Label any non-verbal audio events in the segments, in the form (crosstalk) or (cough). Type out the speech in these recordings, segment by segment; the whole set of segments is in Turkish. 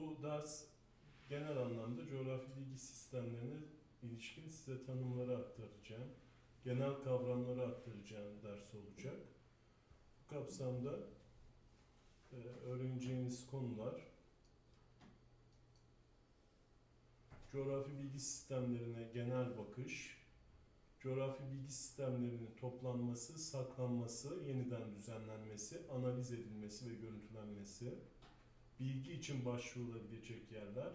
bu ders genel anlamda coğrafi bilgi sistemlerine ilişkin size tanımları aktaracağım. Genel kavramları aktaracağım ders olacak. Bu kapsamda e, öğreneceğiniz konular coğrafi bilgi sistemlerine genel bakış, coğrafi bilgi sistemlerinin toplanması, saklanması, yeniden düzenlenmesi, analiz edilmesi ve görüntülenmesi, bilgi için başvurulabilecek yerler,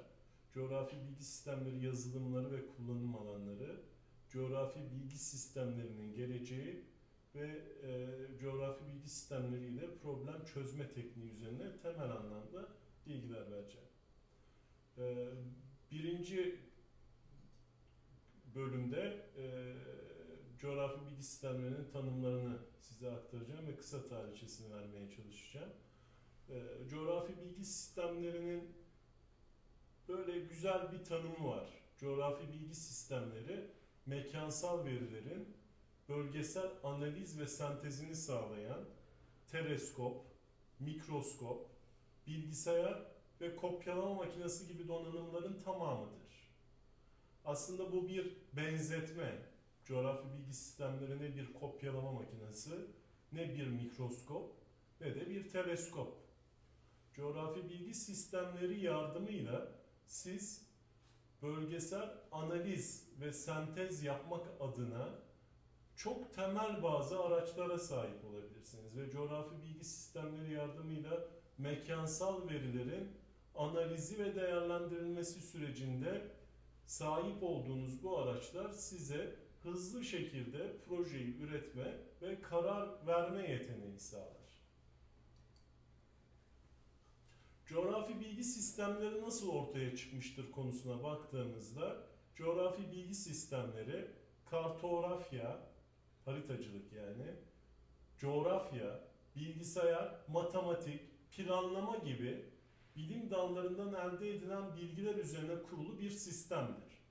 coğrafi bilgi sistemleri yazılımları ve kullanım alanları, coğrafi bilgi sistemlerinin geleceği ve e, coğrafi bilgi sistemleriyle problem çözme tekniği üzerine temel anlamda bilgiler vereceğim. E, birinci bölümde e, coğrafi bilgi sistemlerinin tanımlarını size aktaracağım ve kısa tarihçesini vermeye çalışacağım. E, coğrafi bilgi sistemlerinin böyle güzel bir tanımı var. Coğrafi bilgi sistemleri mekansal verilerin bölgesel analiz ve sentezini sağlayan teleskop, mikroskop, bilgisayar ve kopyalama makinesi gibi donanımların tamamıdır. Aslında bu bir benzetme. Coğrafi bilgi sistemleri ne bir kopyalama makinesi, ne bir mikroskop, ne de bir teleskop. Coğrafi bilgi sistemleri yardımıyla siz bölgesel analiz ve sentez yapmak adına çok temel bazı araçlara sahip olabilirsiniz ve coğrafi bilgi sistemleri yardımıyla mekansal verilerin analizi ve değerlendirilmesi sürecinde sahip olduğunuz bu araçlar size hızlı şekilde projeyi üretme ve karar verme yeteneği sağlar. Coğrafi bilgi sistemleri nasıl ortaya çıkmıştır konusuna baktığımızda coğrafi bilgi sistemleri kartografya, haritacılık yani, coğrafya, bilgisayar, matematik, planlama gibi bilim dallarından elde edilen bilgiler üzerine kurulu bir sistemdir.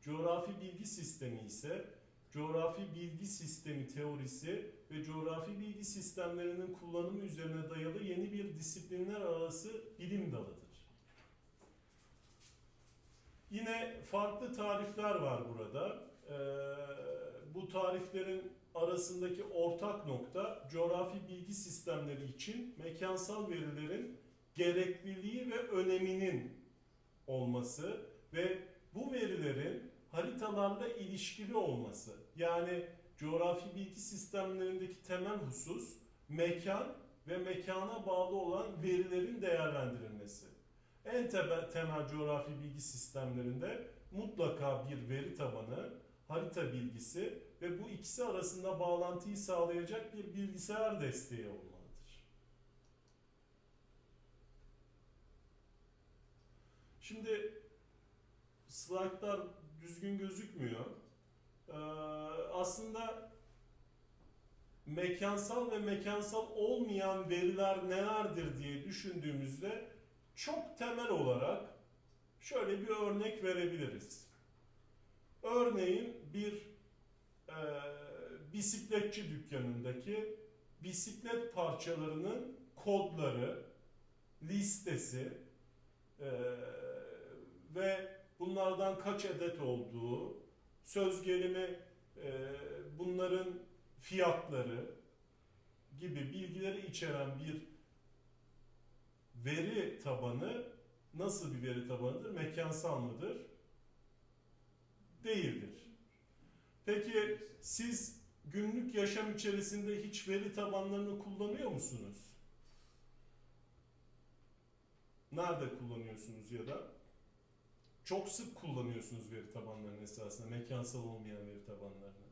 Coğrafi bilgi sistemi ise coğrafi bilgi sistemi teorisi ve coğrafi bilgi sistemlerinin kullanımı üzerine dayalı yeni bir disiplinler arası bilim dalıdır. Yine farklı tarifler var burada. Ee, bu tariflerin arasındaki ortak nokta coğrafi bilgi sistemleri için mekansal verilerin gerekliliği ve öneminin olması ve bu verilerin haritalarla ilişkili olması. Yani coğrafi bilgi sistemlerindeki temel husus mekan ve mekana bağlı olan verilerin değerlendirilmesi. En temel, temel coğrafi bilgi sistemlerinde mutlaka bir veri tabanı, harita bilgisi ve bu ikisi arasında bağlantıyı sağlayacak bir bilgisayar desteği olmalıdır. Şimdi slaytlar düzgün gözükmüyor. Ee, aslında mekansal ve mekansal olmayan veriler nelerdir diye düşündüğümüzde çok temel olarak şöyle bir örnek verebiliriz. Örneğin bir e, bisikletçi dükkanındaki bisiklet parçalarının kodları, listesi e, ve bunlardan kaç adet olduğu, söz gelimi e, bunların fiyatları gibi bilgileri içeren bir veri tabanı nasıl bir veri tabanıdır? Mekansal mıdır? Değildir. Peki siz günlük yaşam içerisinde hiç veri tabanlarını kullanıyor musunuz? Nerede kullanıyorsunuz ya da? Çok sık kullanıyorsunuz veri tabanlarını esasında, mekansal olmayan veri tabanlarını.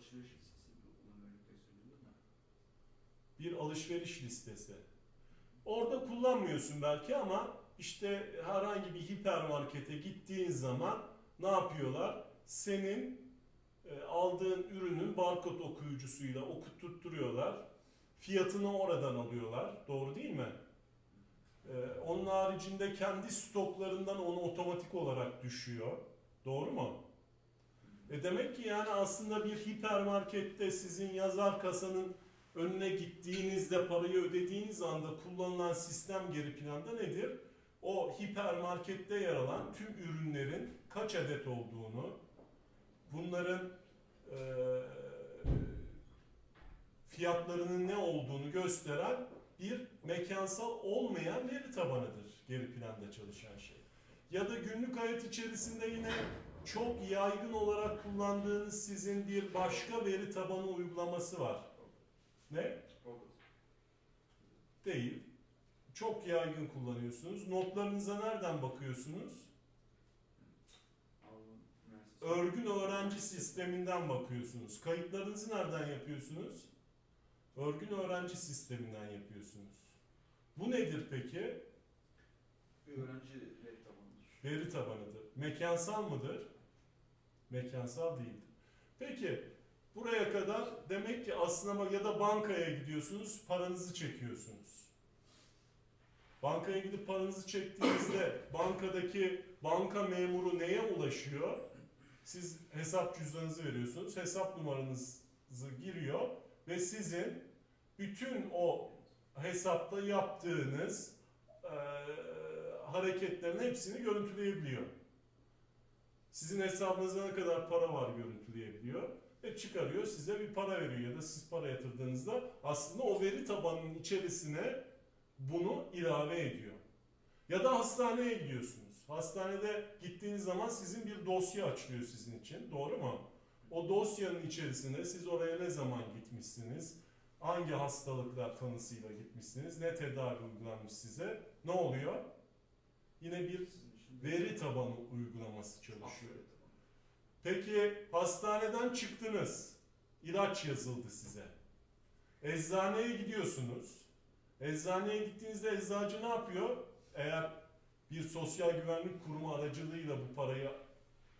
Alışveriş listesi bunu böylelikle söylüyorum da. Bir alışveriş listesi. Orada kullanmıyorsun belki ama işte herhangi bir hipermarkete gittiğin zaman ne yapıyorlar? Senin e, aldığın ürünün barkod okuyucusuyla okutturtuyorlar. Fiyatını oradan alıyorlar. Doğru değil mi? E, onun haricinde kendi stoklarından onu otomatik olarak düşüyor. Doğru mu? E demek ki yani aslında bir hipermarkette sizin yazar kasanın önüne gittiğinizde parayı ödediğiniz anda kullanılan sistem geri planda nedir? o hipermarkette yer alan tüm ürünlerin kaç adet olduğunu, bunların eee, fiyatlarının ne olduğunu gösteren bir mekansal olmayan veri tabanıdır geri planda çalışan şey. Ya da günlük hayat içerisinde yine çok yaygın olarak kullandığınız sizin bir başka veri tabanı uygulaması var. Ne? Değil. Çok yaygın kullanıyorsunuz. Notlarınıza nereden bakıyorsunuz? Örgün öğrenci sisteminden bakıyorsunuz. Kayıtlarınızı nereden yapıyorsunuz? Örgün öğrenci sisteminden yapıyorsunuz. Bu nedir peki? Öğrenci veri tabanıdır. Veri tabanıdır. Mekansal mıdır? Mekansal değildir. Peki buraya kadar demek ki aslında ya da bankaya gidiyorsunuz, paranızı çekiyorsunuz. Bankaya gidip paranızı çektiğinizde (coughs) bankadaki banka memuru neye ulaşıyor? Siz hesap cüzdanınızı veriyorsunuz, hesap numaranızı giriyor ve sizin bütün o hesapta yaptığınız eee hareketlerin hepsini görüntüleyebiliyor. Sizin hesabınızda ne kadar para var görüntüleyebiliyor ve çıkarıyor size bir para veriyor ya da siz para yatırdığınızda aslında o veri tabanının içerisine bunu ilave ediyor. Ya da hastaneye gidiyorsunuz. Hastanede gittiğiniz zaman sizin bir dosya açılıyor sizin için. Doğru mu? O dosyanın içerisinde siz oraya ne zaman gitmişsiniz? Hangi hastalıklar tanısıyla gitmişsiniz? Ne tedavi uygulanmış size? Ne oluyor? Yine bir veri tabanı uygulaması çalışıyor. Peki hastaneden çıktınız. İlaç yazıldı size. Eczaneye gidiyorsunuz. Eczaneye gittiğinizde eczacı ne yapıyor? Eğer bir sosyal güvenlik kurumu aracılığıyla bu parayı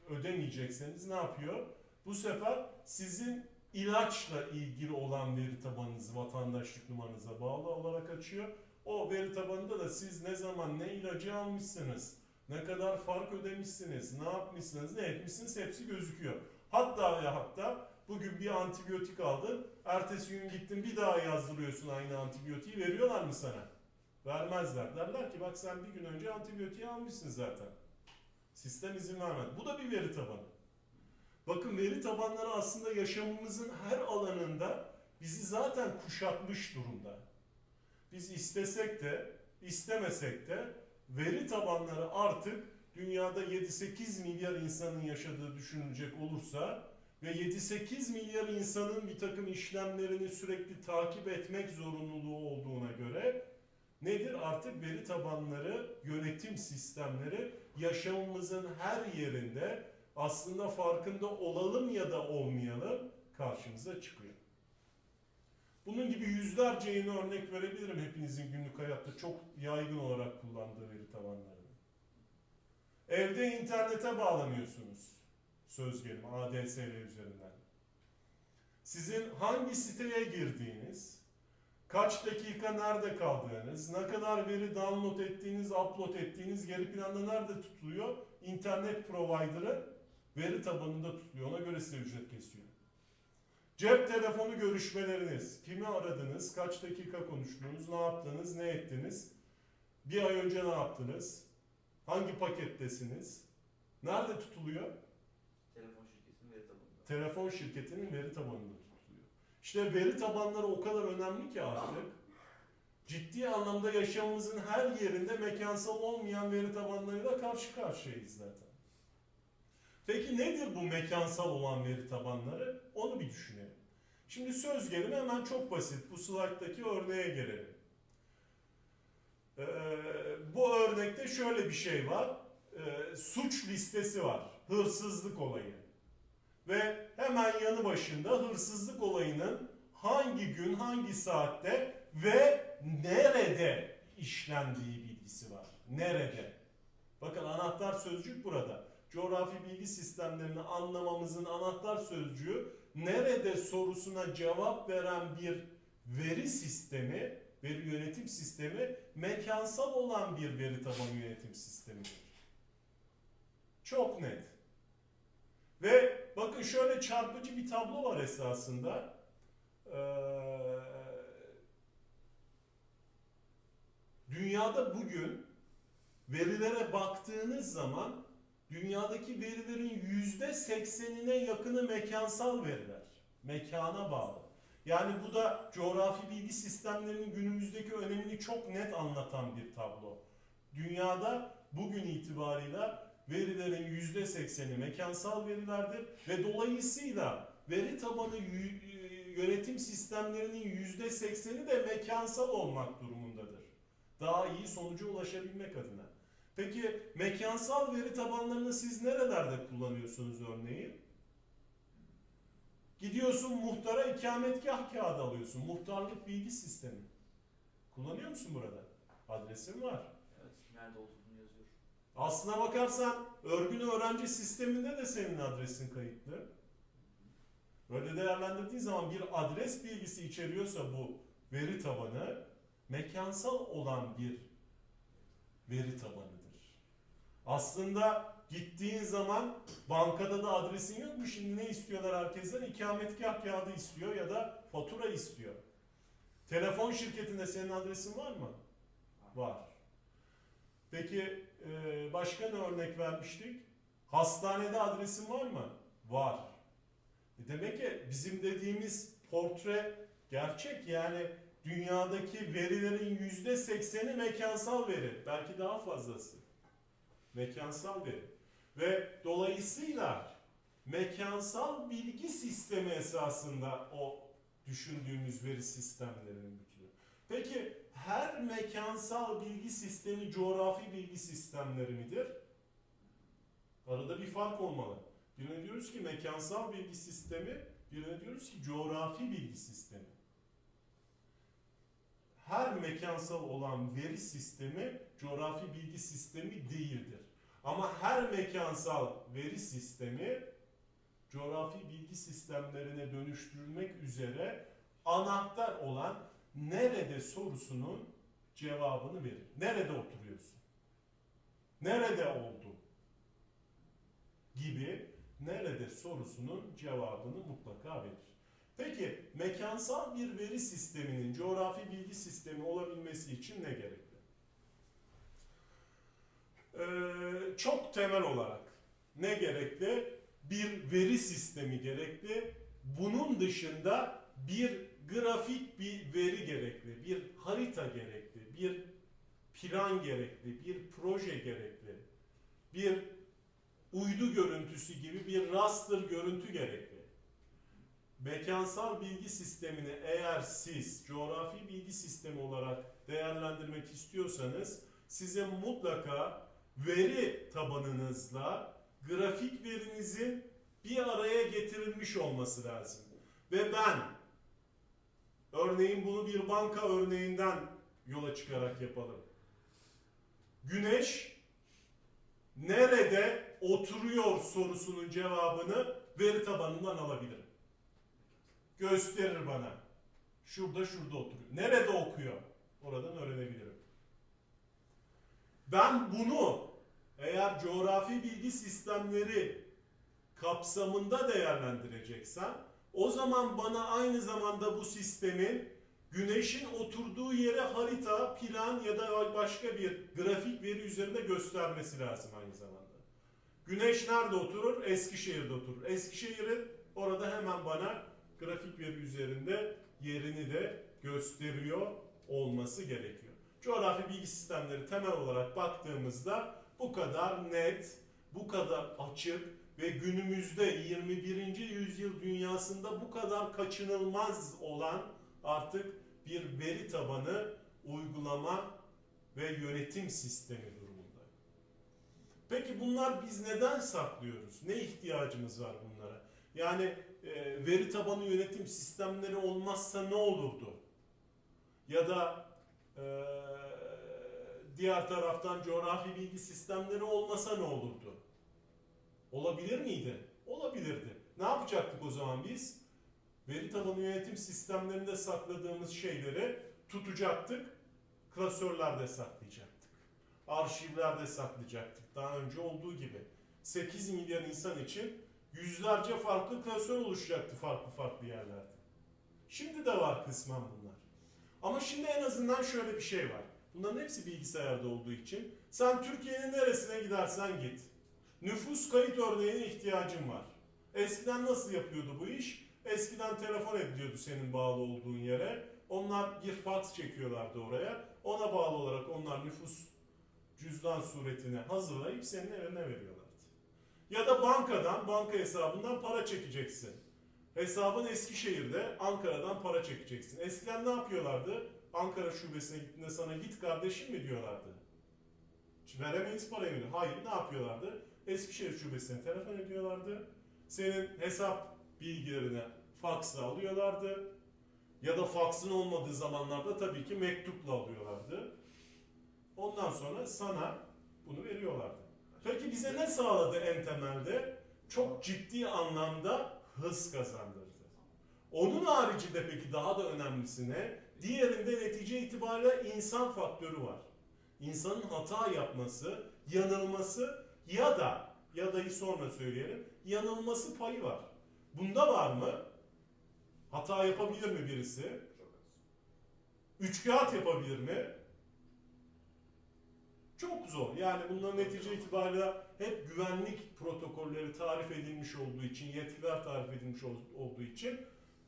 ödemeyecekseniz ne yapıyor? Bu sefer sizin ilaçla ilgili olan veri tabanınızı vatandaşlık numaranıza bağlı olarak açıyor. O veri tabanında da siz ne zaman ne ilacı almışsınız, ne kadar fark ödemişsiniz, ne yapmışsınız, ne etmişsiniz hepsi gözüküyor. Hatta ya hatta bugün bir antibiyotik aldın, ertesi gün gittin bir daha yazdırıyorsun aynı antibiyotiği veriyorlar mı sana? Vermezler. Derler ki bak sen bir gün önce antibiyotiği almışsın zaten. Sistem izin vermez. Bu da bir veri tabanı. Bakın veri tabanları aslında yaşamımızın her alanında bizi zaten kuşatmış durumda. Biz istesek de istemesek de veri tabanları artık dünyada 7-8 milyar insanın yaşadığı düşünülecek olursa ve 7-8 milyar insanın bir takım işlemlerini sürekli takip etmek zorunluluğu olduğuna göre nedir? Artık veri tabanları, yönetim sistemleri yaşamımızın her yerinde aslında farkında olalım ya da olmayalım karşımıza çıkıyor. Bunun gibi yüzlerce yeni örnek verebilirim hepinizin günlük hayatta çok yaygın olarak kullandığı veri tabanlarını. Evde internete bağlanıyorsunuz. Söz gelimi ADSL üzerinden. Sizin hangi siteye girdiğiniz, kaç dakika nerede kaldığınız, ne kadar veri download ettiğiniz, upload ettiğiniz geri planda nerede tutuluyor? İnternet provider'ı veri tabanında tutuluyor. Ona göre size ücret kesiyor. Cep telefonu görüşmeleriniz, kimi aradınız, kaç dakika konuştunuz, ne yaptınız, ne ettiniz, bir ay önce ne yaptınız, hangi pakettesiniz, nerede tutuluyor? Telefon şirketinin veri tabanında. Telefon şirketinin veri tabanında tutuluyor. İşte veri tabanları o kadar önemli ki artık, ciddi anlamda yaşamımızın her yerinde mekansal olmayan veri tabanlarıyla karşı karşıyayız zaten. Peki nedir bu mekansal olan veri tabanları? Onu bir düşünelim. Şimdi söz gelimi hemen çok basit. Bu slayttaki örneğe gelelim. Ee, bu örnekte şöyle bir şey var. Ee, suç listesi var. Hırsızlık olayı. Ve hemen yanı başında hırsızlık olayının hangi gün, hangi saatte ve nerede işlendiği bilgisi var. Nerede? Bakın anahtar sözcük burada. Coğrafi bilgi sistemlerini anlamamızın anahtar sözcüğü nerede sorusuna cevap veren bir veri sistemi, veri yönetim sistemi mekansal olan bir veri tabanı yönetim sistemidir. Çok net. Ve bakın şöyle çarpıcı bir tablo var esasında. Ee, dünyada bugün verilere baktığınız zaman dünyadaki verilerin yüzde seksenine yakını mekansal veriler. Mekana bağlı. Yani bu da coğrafi bilgi sistemlerinin günümüzdeki önemini çok net anlatan bir tablo. Dünyada bugün itibarıyla verilerin yüzde sekseni mekansal verilerdir ve dolayısıyla veri tabanı yü- yönetim sistemlerinin yüzde sekseni de mekansal olmak durumundadır. Daha iyi sonuca ulaşabilmek adına. Peki mekansal veri tabanlarını siz nerelerde kullanıyorsunuz örneğin? Gidiyorsun muhtara ikametgah kağıdı alıyorsun. Muhtarlık bilgi sistemi. Kullanıyor musun burada? Adresin var. Evet, nerede olduğunu yazıyor. Aslına bakarsan örgün öğrenci sisteminde de senin adresin kayıtlı. Böyle değerlendirdiğin zaman bir adres bilgisi içeriyorsa bu veri tabanı mekansal olan bir veri tabanıdır. Aslında gittiğin zaman bankada da adresin yok mu? Şimdi ne istiyorlar herkesten? İkametgah kağıdı istiyor ya da fatura istiyor. Telefon şirketinde senin adresin var mı? Var. Peki e, başka ne örnek vermiştik? Hastanede adresin var mı? Var. E demek ki bizim dediğimiz portre gerçek yani dünyadaki verilerin yüzde sekseni mekansal veri. Belki daha fazlası. Mekansal veri. Ve dolayısıyla mekansal bilgi sistemi esasında o düşündüğümüz veri sistemlerinin bütünü. Peki her mekansal bilgi sistemi coğrafi bilgi sistemleri midir? Arada bir fark olmalı. Birine diyoruz ki mekansal bilgi sistemi, birine diyoruz ki coğrafi bilgi sistemi. Her mekansal olan veri sistemi coğrafi bilgi sistemi değildir. Ama her mekansal veri sistemi coğrafi bilgi sistemlerine dönüştürülmek üzere anahtar olan nerede sorusunun cevabını verir. Nerede oturuyorsun? Nerede oldu? Gibi nerede sorusunun cevabını mutlaka verir. Peki mekansal bir veri sisteminin coğrafi bilgi sistemi olabilmesi için ne gerekli? Ee, çok temel olarak ne gerekli? Bir veri sistemi gerekli. Bunun dışında bir grafik bir veri gerekli, bir harita gerekli, bir plan gerekli, bir proje gerekli, bir uydu görüntüsü gibi bir raster görüntü gerekli. Mekansal bilgi sistemini eğer siz coğrafi bilgi sistemi olarak değerlendirmek istiyorsanız size mutlaka veri tabanınızla grafik verinizin bir araya getirilmiş olması lazım. Ve ben örneğin bunu bir banka örneğinden yola çıkarak yapalım. Güneş nerede oturuyor sorusunun cevabını veri tabanından alabilirim. Gösterir bana. Şurada şurada oturuyor. Nerede okuyor? Oradan öğrenebilirim. Ben bunu eğer coğrafi bilgi sistemleri kapsamında değerlendireceksem o zaman bana aynı zamanda bu sistemin güneşin oturduğu yere harita, plan ya da başka bir grafik veri üzerinde göstermesi lazım aynı zamanda. Güneş nerede oturur? Eskişehir'de oturur. Eskişehir'in orada hemen bana grafik veri üzerinde yerini de gösteriyor olması gerekiyor. Coğrafi bilgi sistemleri temel olarak baktığımızda bu kadar net, bu kadar açık ve günümüzde 21. yüzyıl dünyasında bu kadar kaçınılmaz olan artık bir veri tabanı uygulama ve yönetim sistemi durumunda. Peki bunlar biz neden saklıyoruz? Ne ihtiyacımız var bunlara? Yani e, veri tabanı yönetim sistemleri olmazsa ne olurdu? Ya da e, diğer taraftan coğrafi bilgi sistemleri olmasa ne olurdu? Olabilir miydi? Olabilirdi. Ne yapacaktık o zaman biz? Veri tabanı yönetim sistemlerinde sakladığımız şeyleri tutacaktık, klasörlerde saklayacaktık. Arşivlerde saklayacaktık. Daha önce olduğu gibi. 8 milyar insan için yüzlerce farklı klasör oluşacaktı farklı farklı yerlerde. Şimdi de var kısmen bunlar. Ama şimdi en azından şöyle bir şey var. Bunların hepsi bilgisayarda olduğu için sen Türkiye'nin neresine gidersen git. Nüfus kayıt örneğine ihtiyacın var. Eskiden nasıl yapıyordu bu iş? Eskiden telefon ediliyordu senin bağlı olduğun yere. Onlar bir fax çekiyorlardı oraya. Ona bağlı olarak onlar nüfus cüzdan suretini hazırlayıp senin evine veriyorlardı. Ya da bankadan, banka hesabından para çekeceksin. Hesabın Eskişehir'de, Ankara'dan para çekeceksin. Eskiden ne yapıyorlardı? Ankara şubesine gittiğinde sana git kardeşim mi diyorlardı. Veremeyiz parayı? Hayır ne yapıyorlardı? Eskişehir şubesine telefon ediyorlardı. Senin hesap bilgilerini faksla alıyorlardı. Ya da faksın olmadığı zamanlarda tabii ki mektupla alıyorlardı. Ondan sonra sana bunu veriyorlardı. Peki bize ne sağladı en temelde? Çok ciddi anlamda hız kazandırdı. Onun haricinde peki daha da önemlisine diğerinde netice itibariyle insan faktörü var. İnsanın hata yapması, yanılması ya da ya da'yı sonra söyleyelim yanılması payı var. Bunda var mı? Hata yapabilir mi birisi? Çok. Üç kağıt yapabilir mi? Çok zor. Yani bunların netice itibariyle hep güvenlik protokolleri tarif edilmiş olduğu için, yetkiler tarif edilmiş ol- olduğu için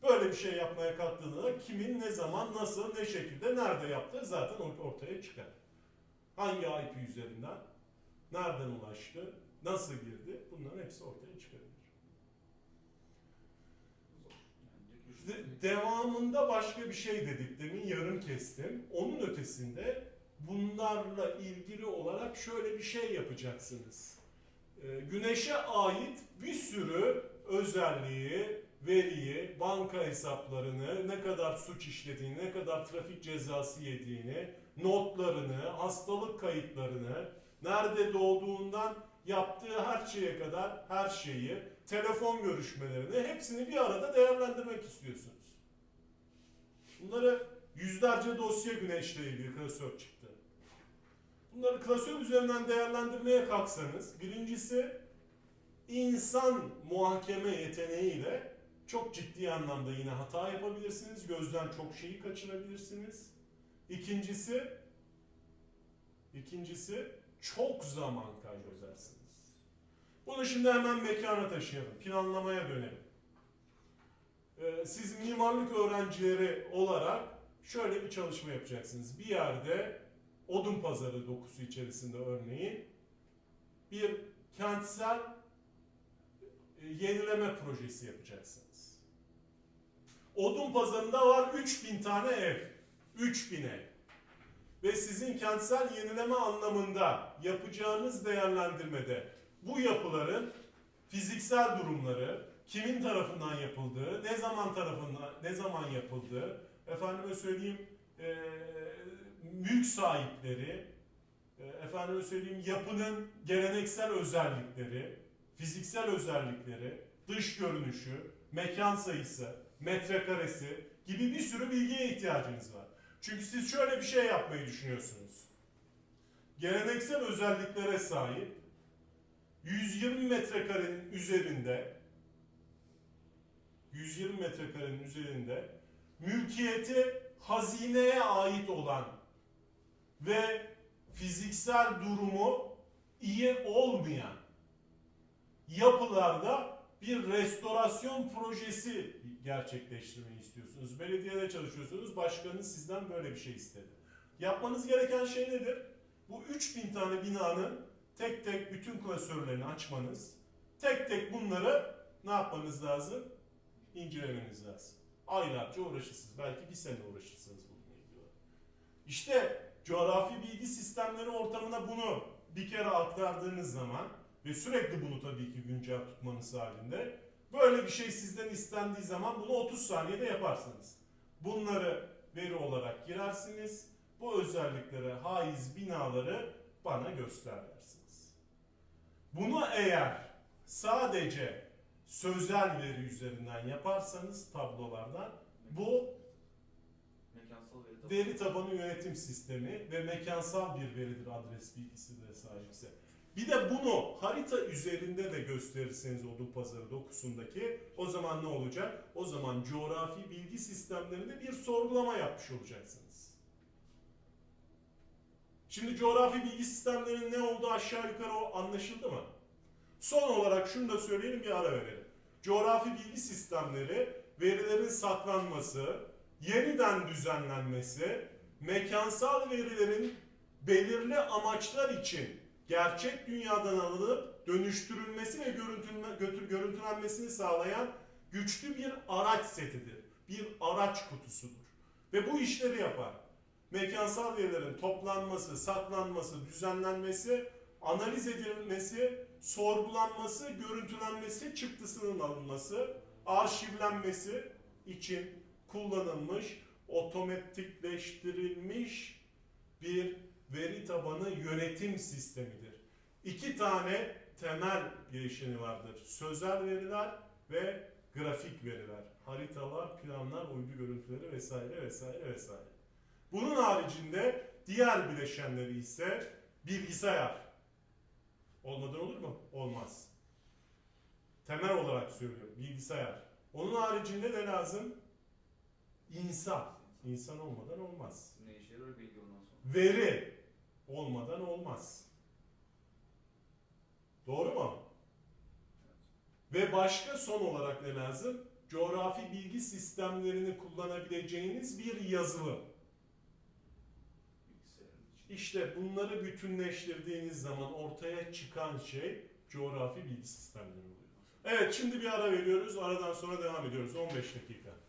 böyle bir şey yapmaya kalktığında da kimin ne zaman, nasıl, ne şekilde, nerede yaptığı zaten or- ortaya çıkar. Hangi IP üzerinden, nereden ulaştı, nasıl girdi bunların hepsi ortaya çıkabilir. De- devamında başka bir şey dedik demin yarım kestim. Onun ötesinde bunlarla ilgili olarak şöyle bir şey yapacaksınız. Ee, Güneşe ait bir sürü özelliği, veriyi, banka hesaplarını, ne kadar suç işlediğini, ne kadar trafik cezası yediğini, notlarını, hastalık kayıtlarını, nerede doğduğundan yaptığı her şeye kadar her şeyi, telefon görüşmelerini hepsini bir arada değerlendirmek istiyorsunuz. Bunları yüzlerce dosya güneşle ilgili klasör çıktı. Bunları klasör üzerinden değerlendirmeye kalksanız birincisi insan muhakeme yeteneğiyle çok ciddi anlamda yine hata yapabilirsiniz. Gözden çok şeyi kaçırabilirsiniz. İkincisi ikincisi çok zaman kaybedersiniz. Bunu şimdi hemen mekana taşıyalım. Planlamaya dönelim. Ee, siz mimarlık öğrencileri olarak şöyle bir çalışma yapacaksınız. Bir yerde odun pazarı dokusu içerisinde örneğin bir kentsel yenileme projesi yapacaksınız. Odun pazarında var 3000 tane ev. 3000 ev. Ve sizin kentsel yenileme anlamında yapacağınız değerlendirmede bu yapıların fiziksel durumları, kimin tarafından yapıldığı, ne zaman tarafından, ne zaman yapıldığı, efendime söyleyeyim eee, mülk sahipleri, e, efendime söyleyeyim yapının geleneksel özellikleri, fiziksel özellikleri, dış görünüşü, mekan sayısı, metrekaresi gibi bir sürü bilgiye ihtiyacınız var. Çünkü siz şöyle bir şey yapmayı düşünüyorsunuz. Geleneksel özelliklere sahip 120 metrekarenin üzerinde 120 metrekarenin üzerinde mülkiyeti hazineye ait olan ve fiziksel durumu iyi olmayan yapılarda bir restorasyon projesi gerçekleştirmeyi istiyorsunuz. Belediyede çalışıyorsunuz, başkanınız sizden böyle bir şey istedi. Yapmanız gereken şey nedir? Bu 3000 tane binanın tek tek bütün klasörlerini açmanız, tek tek bunları ne yapmanız lazım? İncelemeniz lazım. Aylarca uğraşırsınız. Belki bir sene uğraşırsınız bununla ilgili. İşte coğrafi bilgi sistemleri ortamına bunu bir kere aktardığınız zaman ve sürekli bunu tabii ki güncel tutmanız halinde böyle bir şey sizden istendiği zaman bunu 30 saniyede yaparsınız. Bunları veri olarak girersiniz. Bu özelliklere haiz binaları bana göster dersiniz. Bunu eğer sadece sözel veri üzerinden yaparsanız tablolardan bu Mekansal veri tabanı. veri tabanı yönetim sistemi ve mekansal bir veridir adres bilgisi de sahipse. Bir de bunu harita üzerinde de gösterirseniz odun pazarı dokusundaki o zaman ne olacak? O zaman coğrafi bilgi sistemlerinde bir sorgulama yapmış olacaksınız. Şimdi coğrafi bilgi sistemlerinin ne olduğu aşağı yukarı o anlaşıldı mı? Son olarak şunu da söyleyelim bir ara verelim. Coğrafi bilgi sistemleri verilerin saklanması, yeniden düzenlenmesi, mekansal verilerin belirli amaçlar için gerçek dünyadan alınıp dönüştürülmesi ve götür- görüntülenmesini sağlayan güçlü bir araç setidir. Bir araç kutusudur. Ve bu işleri yapar. Mekansal verilerin toplanması, saklanması, düzenlenmesi, analiz edilmesi, sorgulanması, görüntülenmesi, çıktısının alınması, arşivlenmesi için kullanılmış, otomatikleştirilmiş bir veri tabanı yönetim sistemidir. İki tane temel bileşeni vardır. Sözel veriler ve grafik veriler. Haritalar, planlar, uydu görüntüleri vesaire vesaire vesaire. Bunun haricinde diğer bileşenleri ise bilgisayar. Olmadan olur mu? Olmaz. Temel olarak söylüyorum. Bilgisayar. Onun haricinde ne lazım? İnsan. İnsan olmadan olmaz. Ne işe yarar belli ondan sonra. Veri olmadan olmaz. Doğru mu? Ve başka son olarak ne lazım? Coğrafi bilgi sistemlerini kullanabileceğiniz bir içi. İşte bunları bütünleştirdiğiniz zaman ortaya çıkan şey coğrafi bilgi sistemleri oluyor. Evet şimdi bir ara veriyoruz. Aradan sonra devam ediyoruz. 15 dakika.